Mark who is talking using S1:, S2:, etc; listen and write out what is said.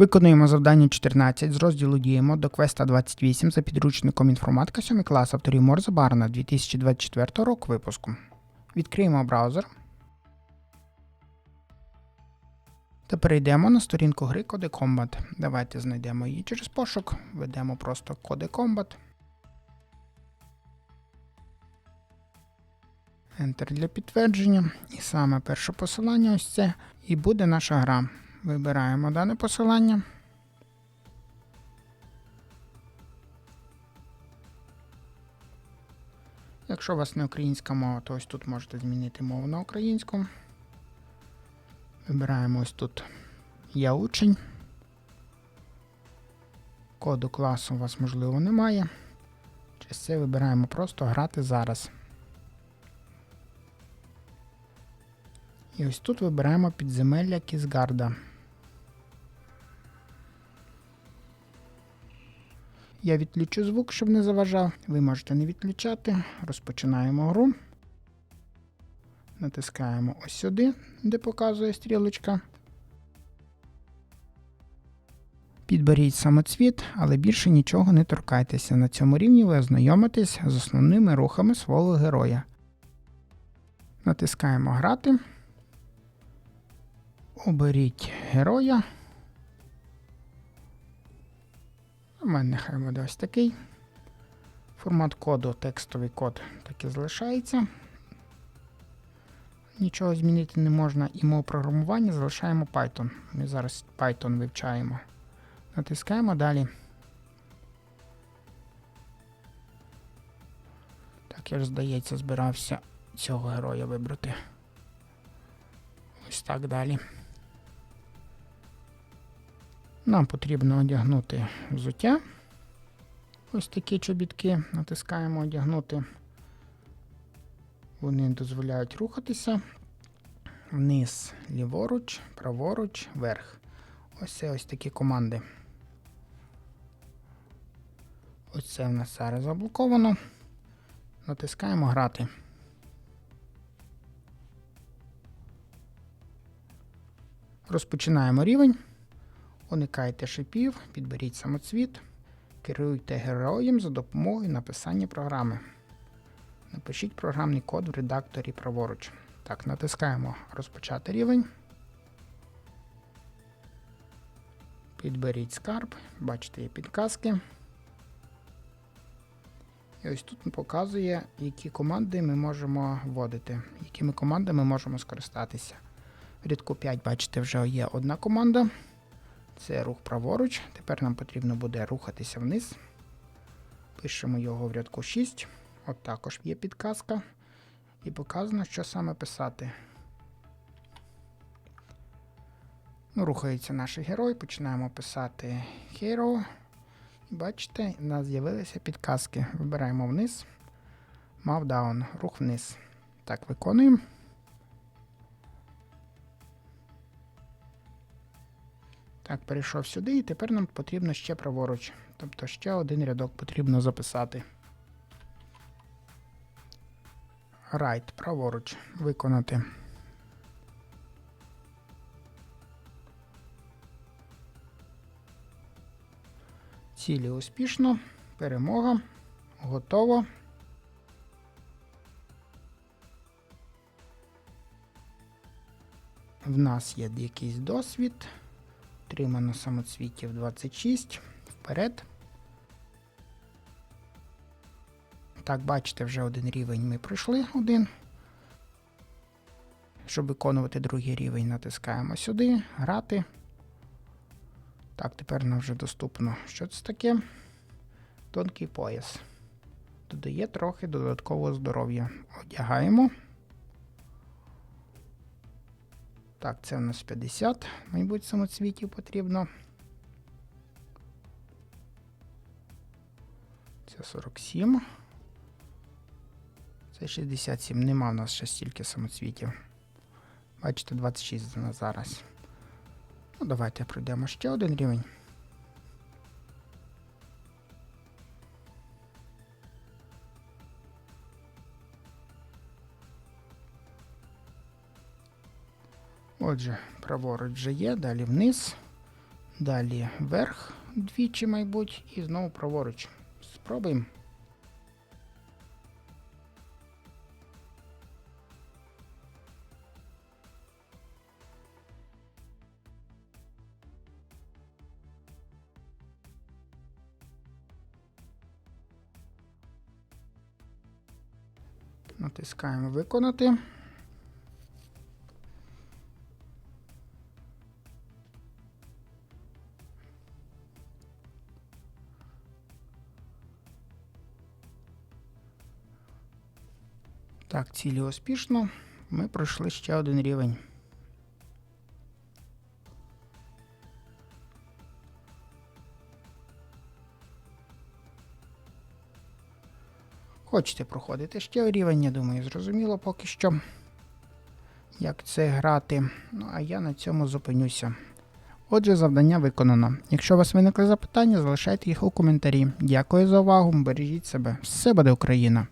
S1: Виконуємо завдання 14 з розділу Діємо до квеста 28 за підручником інформатика 7 клас авторів Морза Барна 2024 року випуску. Відкриємо браузер. Та перейдемо на сторінку гри Code Combat. Давайте знайдемо її через пошук. Введемо просто Code Combat. Enter для підтвердження. І саме перше посилання ось це. І буде наша гра. Вибираємо дане посилання. Якщо у вас не українська мова, то ось тут можете змінити мову на українську. Вибираємо ось тут Я учень. Коду класу у вас, можливо, немає. Через це вибираємо просто грати зараз. І ось тут вибираємо підземелля Кізгарда. Я відключу звук, щоб не заважав. Ви можете не відключати. Розпочинаємо гру. Натискаємо ось сюди, де показує стрілочка. Підберіть самоцвіт, але більше нічого не торкайтеся. На цьому рівні ви ознайомитесь з основними рухами свого героя. Натискаємо Грати. Оберіть героя. Мене нехай буде ось такий. Формат коду, текстовий код так і залишається. Нічого змінити не можна. І мову програмування залишаємо Python. Ми зараз Python вивчаємо. Натискаємо далі. Так, я ж, здається, збирався цього героя вибрати. Ось так далі. Нам потрібно одягнути взуття. Ось такі чобітки. Натискаємо одягнути. Вони дозволяють рухатися. Вниз, ліворуч, праворуч, вверх. Ось це ось такі команди. Ось це в нас зараз заблоковано. Натискаємо грати. Розпочинаємо рівень. Уникайте шипів, підберіть самоцвіт, керуйте героєм за допомогою написання програми. Напишіть програмний код в редакторі праворуч. Так, натискаємо розпочати рівень. Підберіть скарб, бачите, є підказки. І ось тут показує, які команди ми можемо вводити, якими командами можемо скористатися. В рядку 5, бачите, вже є одна команда. Це рух праворуч. Тепер нам потрібно буде рухатися вниз. Пишемо його в рядку 6. От також є підказка. І показано, що саме писати. Ну, Рухається наш герой. Починаємо писати Hero. Бачите, у нас з'явилися підказки. Вибираємо вниз. Move рух вниз. Так, виконуємо. Так, перейшов сюди, і тепер нам потрібно ще праворуч. Тобто ще один рядок потрібно записати. Right, праворуч. Виконати. Цілі успішно. Перемога. Готово. В нас є якийсь досвід. Отримано самоцвітів 26. Вперед. Так, бачите, вже один рівень ми пройшли один. Щоб виконувати другий рівень, натискаємо сюди, грати. Так, тепер нам вже доступно. Що це таке? Тонкий пояс. Додає трохи додаткового здоров'я. Одягаємо. Так, це у нас 50, мабуть, самоцвітів потрібно. Це 47. Це 67. Нема в нас ще стільки самоцвітів. Бачите, 26 на зараз. Ну, давайте пройдемо ще один рівень. Отже, праворуч вже є, далі вниз. Далі вверх двічі, мабуть, і знову праворуч. Спробуємо. Натискаємо виконати. Так, цілі успішно. Ми пройшли ще один рівень. Хочете проходити ще рівень, я думаю, зрозуміло поки що, як це грати. Ну, а я на цьому зупинюся. Отже, завдання виконано. Якщо у вас виникли запитання, залишайте їх у коментарі. Дякую за увагу, бережіть себе. Все буде Україна!